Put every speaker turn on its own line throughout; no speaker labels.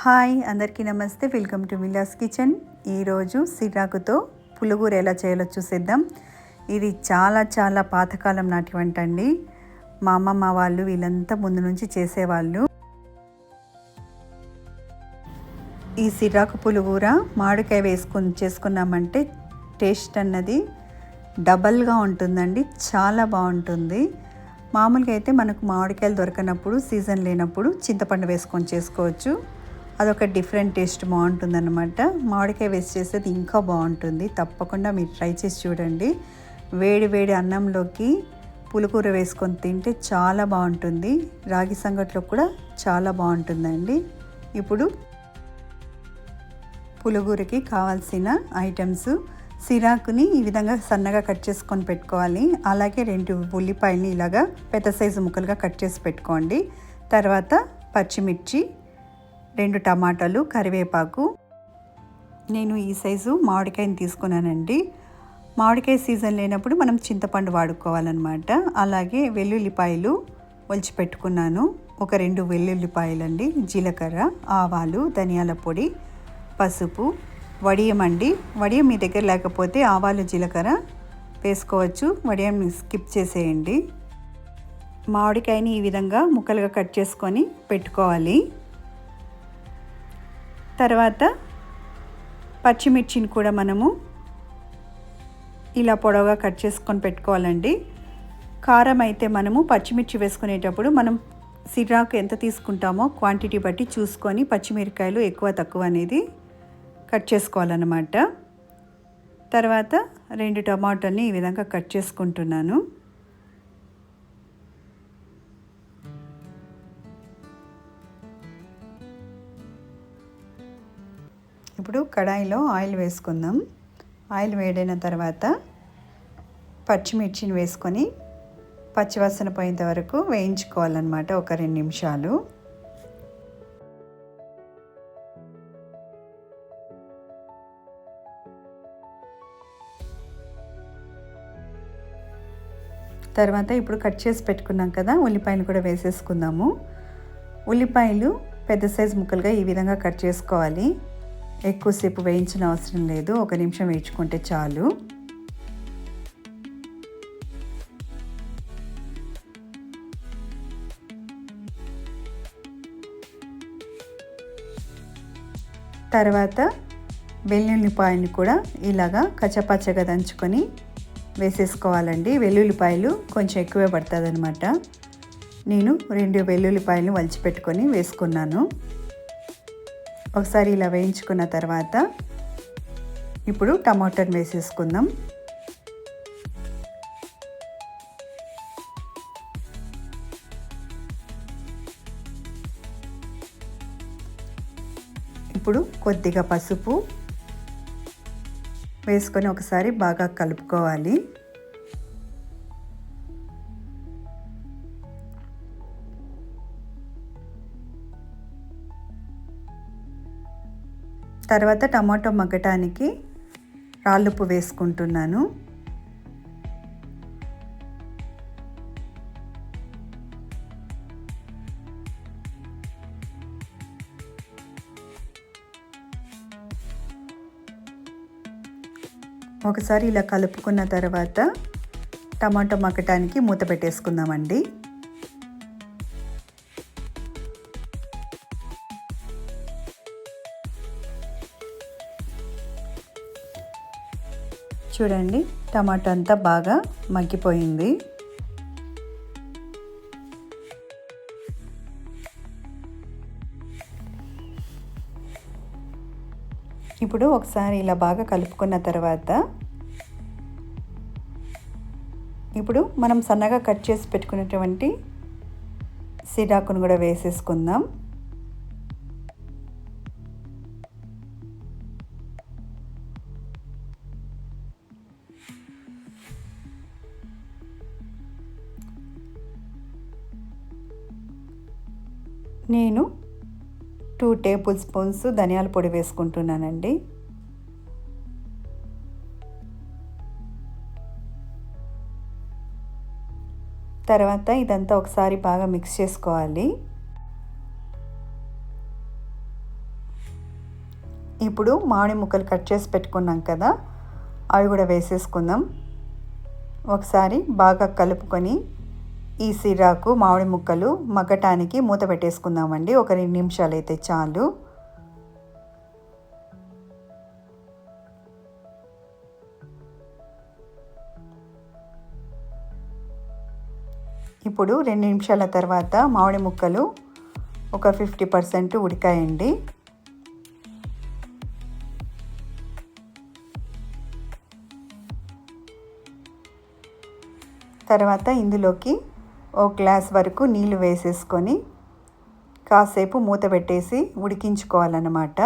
Hi అందరికీ నమస్తే. Welcome to Mila's kitchen. ఈరోజు సిరాకుతో పులుగూర ఎలా చేయాలో చూసేద్దాం. ఇది చాలా చాలా పాతకాలం నాటి వంట అండి. మా అమ్మమ్మ వాళ్ళు వీళ్ళంతా ముందు నుంచి చేసేవాళ్ళు. ఈ సిరాకు పులుగూర మామిడికాయ వేసుకొని చేసుకున్నామంటే టేస్ట్ అన్నది డబల్గా ఉంటుందండి. చాలా బాగుంటుంది. మామూలుగా అయితే మనకు మామిడికాయలు దొరకనప్పుడు సీజన్ లేనప్పుడు చింతపండు వేసుకొని చేసుకోవచ్చు. అదొక డిఫరెంట్ టేస్ట్ బాగుంటుందన్నమాట. మామిడికాయ వేస్ట్ చేసేది ఇంకా బాగుంటుంది. తప్పకుండా మీరు ట్రై చేసి చూడండి. వేడి వేడి అన్నంలోకి పులికూర వేసుకొని తింటే చాలా బాగుంటుంది. రాగి సంగట్లో కూడా చాలా బాగుంటుందండి. ఇప్పుడు పులుగూరకి కావాల్సిన ఐటమ్స్ సిరాకుని ఈ విధంగా సన్నగా కట్ చేసుకొని పెట్టుకోవాలి. అలాగే రెండు ఉల్లిపాయలని ఇలాగా పెద్ద సైజు ముక్కలుగా కట్ చేసి పెట్టుకోండి. తర్వాత పచ్చిమిర్చి రెండు టమాటాలు కరివేపాకు. నేను ఈ సైజు మామిడికాయని తీసుకున్నానండి. మామిడికాయ సీజన్ లేనప్పుడు మనం చింతపండు వాడుకోవాలన్నమాట. అలాగే వెల్లుల్లిపాయలు ఒలిచి పెట్టుకున్నాను. ఒక రెండు వెల్లుల్లిపాయలండి జీలకర్ర ఆవాలు ధనియాల పొడి పసుపు వడియం అండి. వడియం మీ దగ్గర లేకపోతే ఆవాలు జీలకర్ర వేసుకోవచ్చు. వడియం స్కిప్ చేసేయండి. మామిడికాయని ఈ విధంగా ముక్కలుగా కట్ చేసుకొని పెట్టుకోవాలి. తర్వాత పచ్చిమిర్చిని కూడా మనము ఇలా పొడవుగా కట్ చేసుకొని పెట్టుకోవాలండి. కారం అయితే మనము పచ్చిమిర్చి వేసుకునేటప్పుడు మనం సిరాకు ఎంత తీసుకుంటామో క్వాంటిటీ బట్టి చూసుకొని పచ్చిమిరకాయలు ఎక్కువ తక్కువ అనేది కట్ చేసుకోవాలన్నమాట. తర్వాత రెండు టమాటాలని ఈ విధంగా కట్ చేసుకుంటున్నాను. ఇప్పుడు కడాయిలో ఆయిల్ వేసుకుందాం. ఆయిల్ వేడైన తర్వాత పచ్చిమిర్చిని వేసుకొని పచ్చివాసన పోయేంత వరకు వేయించుకోవాలన్నమాట ఒక రెండు నిమిషాలు. తర్వాత ఇప్పుడు కట్ చేసి పెట్టుకున్నాం కదా ఉల్లిపాయలు కూడా వేసేసుకుందాము. ఉల్లిపాయలు పెద్ద సైజు ముక్కలుగా ఈ విధంగా కట్ చేసుకోవాలి. ఎక్కువసేపు వేయించిన అవసరం లేదు. ఒక నిమిషం వేయించుకుంటే చాలు. తర్వాత వెల్లుల్లిపాయలు కూడా ఇలాగా కచ్చపచ్చగా దంచుకొని వేసేసుకోవాలండి. వెల్లుల్లిపాయలు కొంచెం ఎక్కువే పడుతుంది అనమాట నేను రెండు వెల్లుల్లిపాయలు వలిచిపెట్టుకొని వేసుకున్నాను. ఒకసారి ఇలా వేయించుకున్న తర్వాత ఇప్పుడు టమాటాను వేసేసుకుందాం. ఇప్పుడు కొద్దిగా పసుపు వేసుకొని ఒకసారి బాగా కలుపుకోవాలి. తర్వాత టమాటో మగ్గటానికి రాళ్ళుప్పు వేసుకుంటున్నాను. ఒకసారి ఇలా కలుపుకున్న తర్వాత టమాటో మగ్గటానికి మూత పెట్టేసుకుందామండి. చూడండి టమాటో అంతా బాగా మగ్గిపోయింది. ఇప్పుడు ఒకసారి ఇలా బాగా కలుపుకున్న తర్వాత ఇప్పుడు మనం సన్నగా కట్ చేసి పెట్టుకున్నటువంటి సిరాకును కూడా వేసేసుకుందాం. నేను టూ టేబుల్ స్పూన్స్ ధనియాల పొడి వేసుకుంటున్నానండి. తర్వాత ఇదంతా ఒకసారి బాగా మిక్స్ చేసుకోవాలి. ఇప్పుడు మామిడి ముక్కలు కట్ చేసి పెట్టుకున్నాం కదా అవి కూడా వేసేసుకుందాం. ఒకసారి బాగా కలుపుకొని ఈ సిరాకు మామిడి ముక్కలు మగ్గటానికి మూత పెట్టేసుకుందామండి. ఒక రెండు నిమిషాలు అయితే చాలు. ఇప్పుడు రెండు నిమిషాల తర్వాత మామిడి ముక్కలు ఒక ఫిఫ్టీ పర్సెంట్ ఉడికాయండి. తర్వాత ఇందులోకి ఓ గ్లాస్ వరకు నీళ్ళు వేసేసుకొని కాసేపు మూత పెట్టేసి ఉడికించుకోవాలన్నమాట.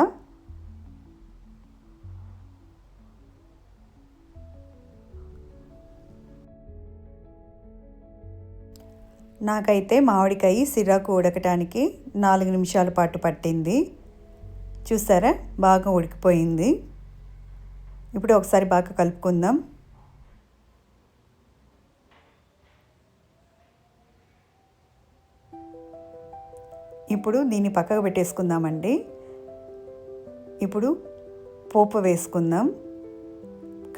నాకైతే మామిడికాయ సిరాకు ఉడకటానికి నాలుగు నిమిషాల పాటు పట్టింది. చూసారా? బాగా ఉడికిపోయింది. ఇప్పుడు ఒకసారి బాగా కలుపుకుందాం. ఇప్పుడు దీన్ని పక్కకు పెట్టేసుకుందామండి. ఇప్పుడు పోపు వేసుకుందాం.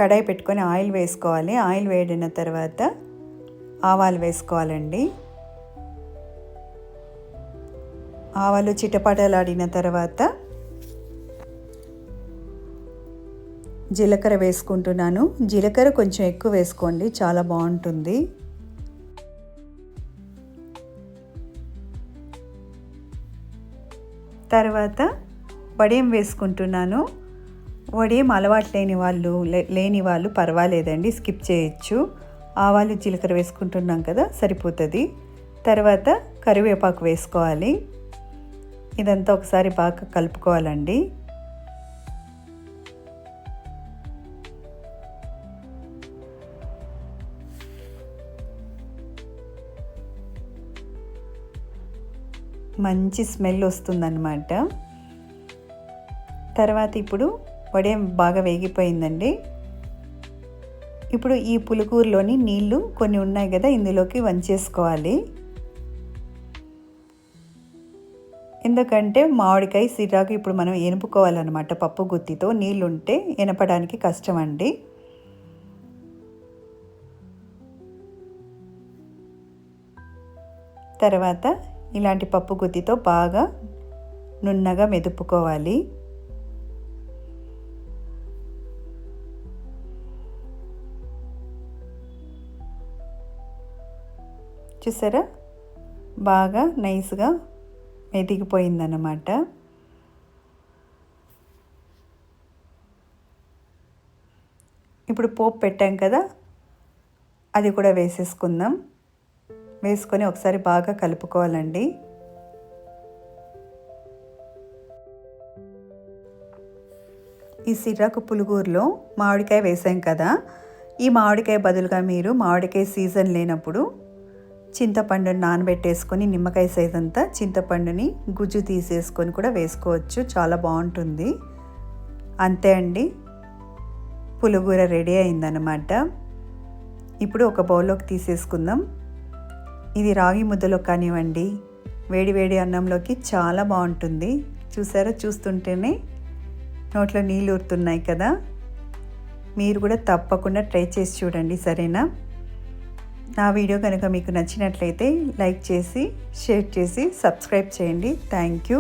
కడాయి పెట్టుకొని ఆయిల్ వేసుకోవాలి. ఆయిల్ వేడిన తర్వాత ఆవాలు వేసుకోవాలండి. ఆవాలు చిటపటలాడిన తర్వాత జీలకర్ర వేసుకుంటున్నాను. జీలకర్ర కొంచెం ఎక్కువ వేసుకోండి. చాలా బాగుంటుంది. తర్వాత వడియం వేసుకుంటున్నాను? వడియం అలవాటు లేని వాళ్ళు లేని వాళ్ళు పర్వాలేదండి స్కిప్ చేయొచ్చు. ఆవాలు జీలకర్ర వేసుకుంటున్నాం కదా సరిపోతుంది. తర్వాత కరివేపాకు వేసుకోవాలి. ఇదంతా ఒకసారి బాగా కలుపుకోవాలండి. మంచి స్మెల్ వస్తుందన్నమాట. తర్వాత ఇప్పుడు వడియం బాగా వేగిపోయిందండి. ఇప్పుడు ఈ పులుకూరులోని నీళ్ళు కొన్ని ఉన్నాయి కదా ఇందులోకి వంచేసుకోవాలి. ఎందుకంటే మామిడికాయ సిరాకు ఇప్పుడు మనం ఎనుపుకోవాలన్నమాట పప్పు గుత్తితో. నీళ్ళు ఉంటే ఎనపడానికి కష్టం అండి తర్వాత ఇలాంటి పప్పు గుత్తితో బాగా నున్నగా మెదుపుకోవాలి. చూసారా? బాగా నైస్గా మెదిగిపోయిందన్నమాట. ఇప్పుడు పోపు పెట్టాం కదా అది కూడా వేసేసుకుందాం. వేసుకొని ఒకసారి బాగా కలుపుకోవాలండి. ఈ సిర్రాకు పులుగూరులో మామిడికాయ వేసాం కదా. ఈ మామిడికాయ బదులుగా మీరు మామిడికాయ సీజన్ లేనప్పుడు చింతపండుని నానబెట్టేసుకొని నిమ్మకాయ సైజ్ అంతా చింతపండుని గుజ్జు తీసేసుకొని కూడా వేసుకోవచ్చు. చాలా బాగుంటుంది. అంతే అండి. పులుగూర రెడీ అయిందనమాట ఇప్పుడు ఒక బౌల్లోకి తీసేసుకుందాం. ఇది రాగి ముద్దలో కానివ్వండి వేడి వేడి అన్నంలోకి చాలా బాగుంటుంది. చూసారా? చూస్తుంటేనే నోట్లో నీళ్ళు ఊరుతున్నాయి కదా? మీరు కూడా తప్పకుండా ట్రై చేసి చూడండి సరేనా? నా వీడియో కనుక మీకు నచ్చినట్లయితే లైక్ చేసి షేర్ చేసి సబ్స్క్రైబ్ చేయండి. Thank you.